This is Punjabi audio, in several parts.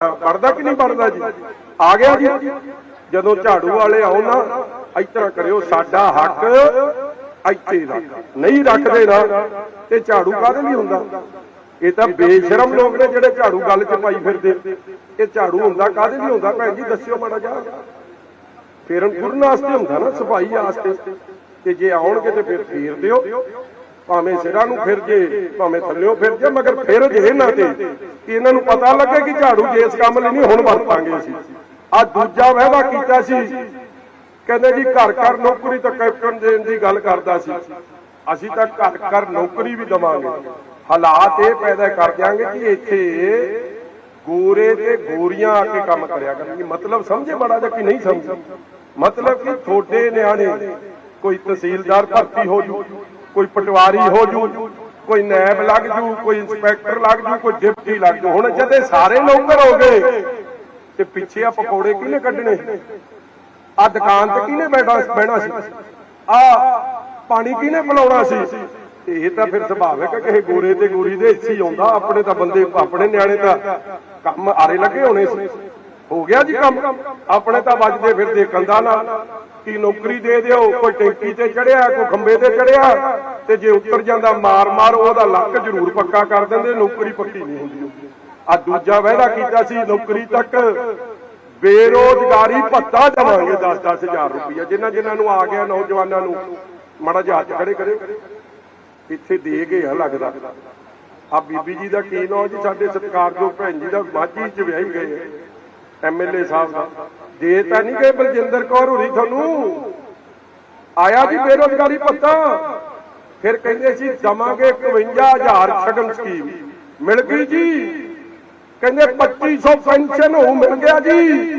ਪੜਦਾ ਕਿ ਨਹੀਂ ਪੜਦਾ ਜੀ? ਆ ਗਿਆ ਜੀ। ਜਦੋਂ ਝਾੜੂ ਵਾਲੇ ਆਉ ਨਾ ਇਸ ਤਰ੍ਹਾਂ ਕਰਿਓ, ਸਾਡਾ ਹੱਕ ਇੱਥੇ ਰੱਖ। ਨਹੀਂ ਰੱਖਦੇ ਨਾ, ਤੇ ਝਾੜੂ ਕਾਹਦੇ ਲਈ ਹੁੰਦਾ? ਇਹ ਤਾਂ ਬੇਸ਼ਰਮ ਲੋਕ ਨੇ ਜਿਹੜੇ ਝਾੜੂ ਗੱਲ 'ਚ ਪਾਈ ਫਿਰਦੇ। ਇਹ ਝਾੜੂ ਹੁੰਦਾ ਕਾਹਦੇ ਲਈ ਹੁੰਦਾ? ਭੈਣ ਜੀ, ਦੱਸਿਓ ਮਾੜਾ ਜਾ ਫੇਰਨ ਫੁਰਨ ਵਾਸਤੇ ਹੁੰਦਾ ਨਾ, ਸਫ਼ਾਈ ਵਾਸਤੇ। ਤੇ ਜੇ ਆਉਣਗੇ ਤੇ ਫਿਰ ਫੇਰ ਦਿਓ। ਭਾਵੇਂ ਸਿਰਾਂ ਨੂੰ ਫਿਰ ਜੇ, ਭਾਵੇਂ ਥੱਲਿਓਂ ਫਿਰ ਜੇ, ਮਗਰ ਫਿਰ ਜੇ ਇਹਨਾਂ ਤੇ। ਕਿ ਇਹਨਾਂ ਨੂੰ ਪਤਾ ਲੱਗੇ ਕਿ ਝਾੜੂ ਜੇ ਇਸ ਕੰਮ ਲਈ ਨਹੀਂ, ਹੁਣ ਵਰਤਾਂਗੇ ਅਸੀਂ। ਆ ਦੂਜਾ ਵਾਅਦਾ ਕੀਤਾ ਸੀ। ਕਹਿੰਦੇ ਜੀ ਘਰ ਘਰ ਨੌਕਰੀ ਤਾਂ ਕੈਪਟਨ ਦੇਣ ਦੀ ਗੱਲ ਕਰਦਾ ਸੀ। ਅਸੀਂ ਤਾਂ ਘਰ ਘਰ ਨੌਕਰੀ ਵੀ ਦਵਾਂਗੇ। ਹਾਲਾਤ ਇਹ ਪੈਦਾ ਕਰ ਦਿਆਂਗੇ ਕਿ ਇੱਥੇ ਗੋਰੇ ਤੇ ਗੋਰੀਆਂ ਆ ਕੇ ਕੰਮ ਕਰਿਆ ਕਰਨਗੇ। ਮਤਲਬ ਸਮਝੇ ਬੜਾ ਜਿਹਾ ਕਿ ਨਹੀਂ ਸਮਝੇ? ਮਤਲਬ ਕਿ ਛੋਟੇ ਨਿਆਣੇ ਕੋਈ ਤਹਿਸੀਲਦਾਰ ਭਰਤੀ ਹੋ ਜੂ, ਕੋਈ ਪਟਵਾਰੀ ਹੋ ਜੂ, ਕੋਈ ਨੈਬ ਲੱਗ ਜੂ, ਕੋਈ ਇੰਸਪੈਕਟਰ ਲੱਗ ਜੂ, ਕੋਈ ਡਿਪਟੀ ਲੱਗ ਜੂ। ਹੁਣ ਜਦੇ ਸਾਰੇ ਨੌਕਰ ਹੋ ਗਏ, ਤੇ ਪਿੱਛੇ ਆ ਪਕੌੜੇ ਕਿਹਨੇ ਕੱਢਣੇ? ਆ ਦੁਕਾਨ ਤੇ ਕਿਹਨੇ ਬੈਠਾ ਬਹਿਣਾ ਸੀ? ਆ ਪਾਣੀ ਕਿਹਨੇ ਪਿਲਾਉਣਾ ਸੀ? ਇਹ ਤਾਂ ਫਿਰ ਸੁਭਾਵਿਕ ਹੈ ਕਿ ਗੋਰੇ ਤੇ ਗੋਰੀ ਦੇ ਹਿੱਸੇ ਆਉਂਦਾ, ਆਪਣੇ ਤਾਂ ਬੰਦੇ, ਆਪਣੇ ਨਿਆਣੇ ਤਾਂ ਕੰਮ ਆਰੇ ਲੱਗੇ ਹੋਣੇ ਸੀ। ਹੋ ਗਿਆ ਜੀ ਕੰਮ। ਆਪਣੇ ਤਾਂ ਵੱਜਦੇ ਫਿਰਦੇ ਕੰਦਾ ਨਾਲ। ਕੀ ਨੌਕਰੀ ਦੇ ਦਿਓ, ਕੋਈ ਟੈਂਕੀ ਤੇ ਚੜਿਆ, ਕੋਈ ਖੰਬੇ ਤੇ ਚੜਿਆ। ਤੇ ਜੇ ਉੱਤਰ ਜਾਂਦਾ, ਮਾਰ ਮਾਰ ਉਹਦਾ ਲੱਕ ਜ਼ਰੂਰ ਪੱਕਾ ਕਰ ਦਿੰਦੇ, ਨੌਕਰੀ ਪੱਕੀ ਨਹੀਂ ਹੁੰਦੀ। ਆ ਦੂਜਾ ਵਾਅਦਾ ਕੀਤਾ ਸੀ, ਨੌਕਰੀ ਤੱਕ ਬੇਰੋਜ਼ਗਾਰੀ ਭੱਤਾ ਦੇਵਾਂਗੇ 10-10 ਹਜ਼ਾਰ ਰੁਪਇਆ ਜਿਨ੍ਹਾਂ ਜਿਨ੍ਹਾਂ ਨੂੰ ਆ ਗਿਆ, ਨੌਜਵਾਨਾਂ ਨੂੰ। ਮਾੜਾ ਜਿਹਾ ਹੱਥ ਖੜੇ ਕਰਿਓ ਇੱਥੇ ਦੇ ਗਏ ਆ ਲੱਗਦਾ। ਆ ਬੀਬੀ ਜੀ ਦਾ ਕੀ ਨਾਂ ਜੀ? ਸਾਡੇ ਸਤਿਕਾਰਯੋਗ ਭੈਣ ਜੀ ਦਾ ਮਾਝੀ ਚ ਵਿਆਹੀ ਗਏ ਐਮਐਲਏ ਸਾਹਿਬ ਦਾ। ਦੇ ਤਾਂ ਨਹੀਂ ਗਏ ਬਲਜਿੰਦਰ ਕੌਰ ਹੋਰੀ ਤੁਹਾਨੂੰ। ਆਇਆ ਜੀ ਬੇਰੋਜ਼ਗਾਰੀ ਭੱਤਾ। ਫਿਰ ਕਹਿੰਦੇ ਸੀ, ਦਵਾਂਗੇ 51000 ਸ਼ਗਨ ਸਕੀਮ। ਮਿਲ ਗਈ ਜੀ। ਕਹਿੰਦੇ 2500 ਪੈਨਸ਼ਨ ਹੋ ਮਿਲ ਗਿਆ ਜੀ।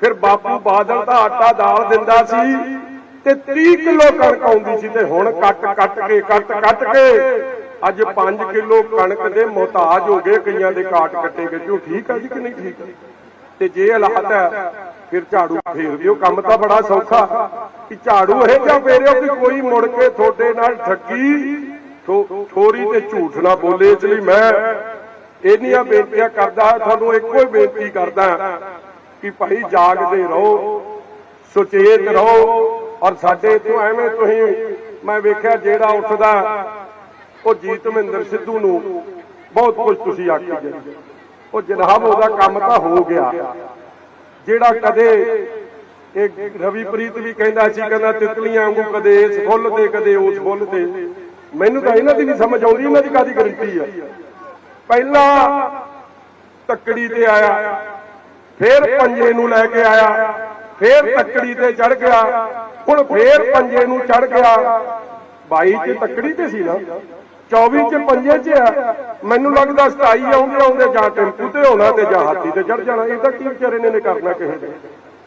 ਫਿਰ ਬਾਪੂ ਬਾਦਲ ਦਾ ਆਟਾ ਦਾਲ ਦਿੰਦਾ ਸੀ ਤੇ 30 ਕਿਲੋ ਕਣਕ ਆਉਂਦੀ ਸੀ ਤੇ ਹੁਣ ਕੱਟ ਕੱਟ ਕੇ, ਕੱਟ ਕੱਟ ਕੇ ਅੱਜ 5 ਕਿਲੋ ਕਣਕ ਦੇ ਮੁਹਤਾਜ ਹੋ ਗਏ, ਕਈਆਂ ਦੇ ਕਾਟ ਕੱਟੇ ਗਏ। ਜੋ ਠੀਕ ਆ ਜੀ ਕਿ ਨਹੀਂ ਠੀਕ? ਤੇ ਜੇ ਹਾਲਾਤ ਹੈ, ਫਿਰ ਝਾੜੂ ਫੇਰ ਦਿਓ ਕੰਮ ਤਾਂ ਬੜਾ ਸੌਖਾ ਕਿ ਝਾੜੂ ਇਹ ਜਾਂ ਫੇਰਿਓ ਕਿ ਕੋਈ ਮੁੜ ਕੇ ਤੁਹਾਡੇ ਨਾਲ ਠੱਗੀ ਥੋੜੀ ਤੇ ਝੂਠ ਨਾ ਬੋਲੇ, ਇਸ ਲਈ ਮੈਂ ਇੰਨੀਆਂ ਬੇਨਤੀਆਂ ਕਰਦਾ, ਤੁਹਾਨੂੰ ਇੱਕੋ ਹੀ ਬੇਨਤੀ ਕਰਦਾ ਕਿ ਭਾਈ ਜਾਗਦੇ ਰਹੋ, ਸੁਚੇਤ ਰਹੋ ਔਰ ਸਾਡੇ ਇਥੋਂ ਐਵੇਂ ਤੁਸੀਂ, ਮੈਂ ਵੇਖਿਆ ਜਿਹੜਾ ਉੱਠਦਾ, ਉਹ ਜੀਤ ਮਹਿੰਦਰ ਸਿੱਧੂ ਨੂੰ ਬਹੁਤ ਕੁਝ ਤੁਸੀਂ ਆਖੀ ਜਾਂਦੇ ਉਹ ਜਨਾਬ ਉਹਦਾ ਕੰਮ ਤਾਂ ਹੋ ਗਿਆ। ਜਿਹੜਾ ਕਦੇ ਇਹ ਰਵੀਪ੍ਰੀਤ ਵੀ ਕਹਿੰਦਾ ਸੀ, ਕਹਿੰਦਾ ਤਿਤਲੀਆਂ ਵਾਂਗੂ ਕਦੇ ਇਸ ਫੁੱਲ ਤੇ, ਕਦੇ ਉਸ ਫੁੱਲ ਤੇ। ਮੈਨੂੰ ਤਾਂ ਇਹਨਾਂ ਦੀ ਨਹੀਂ ਸਮਝ ਆਉਂਦੀ, ਇਹਨਾਂ ਦੀ ਕਾਦੀ ਗਰੰਟੀ ਆ? ਪਹਿਲਾਂ ਤੱਕੜੀ ਤੇ ਆਇਆ, ਫਿਰ ਪੰਜੇ ਨੂੰ ਲੈ ਕੇ ਆਇਆ, ਫਿਰ ਤੱਕੜੀ ਤੇ ਚੜ ਗਿਆ, ਹੁਣ ਫਿਰ ਪੰਜੇ ਨੂੰ ਚੜ ਗਿਆ। 22 ਚ ਤੱਕੜੀ ਤੇ ਸੀ ਨਾ। 24 ਚ ਪੰਜੇ ਚ ਆ। ਮੈਨੂੰ ਲੱਗਦਾ 27 ਆਉਂਦੇ ਆਉਂਦੇ ਜਾਂ ਟੈਂਪੂ ਤੇ ਹੋਣਾ ਤੇ ਜਾਂ ਹਾਥੀ ਤੇ ਚੜ ਜਾਣਾ। ਇਹਦਾ ਕੀ ਵਿਚਾਰੇ ਨੇ ਕਰਨਾ ਕਿਸੇ ਦੇ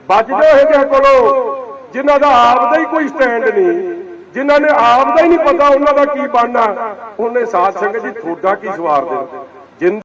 ਵੱਜ ਜੋ ਇਹ ਜਿਹੇ ਕੋਲੋਂ। ਜਿਨ੍ਹਾਂ ਦਾ ਆਪ ਦਾ ਹੀ ਕੋਈ ਸਟੈਂਡ ਨਹੀਂ, ਜਿਨ੍ਹਾਂ ਨੇ ਆਪ ਦਾ ਹੀ ਨਹੀਂ ਪਤਾ ਉਹਨਾਂ ਦਾ ਕੀ ਬਣਨਾ। ਉਹਨੇ ਸਾਧ ਸੰਗਤ ਜੀ, ਤੁਹਾਡਾ ਕੀ ਸਵਾਰ ਦੇ?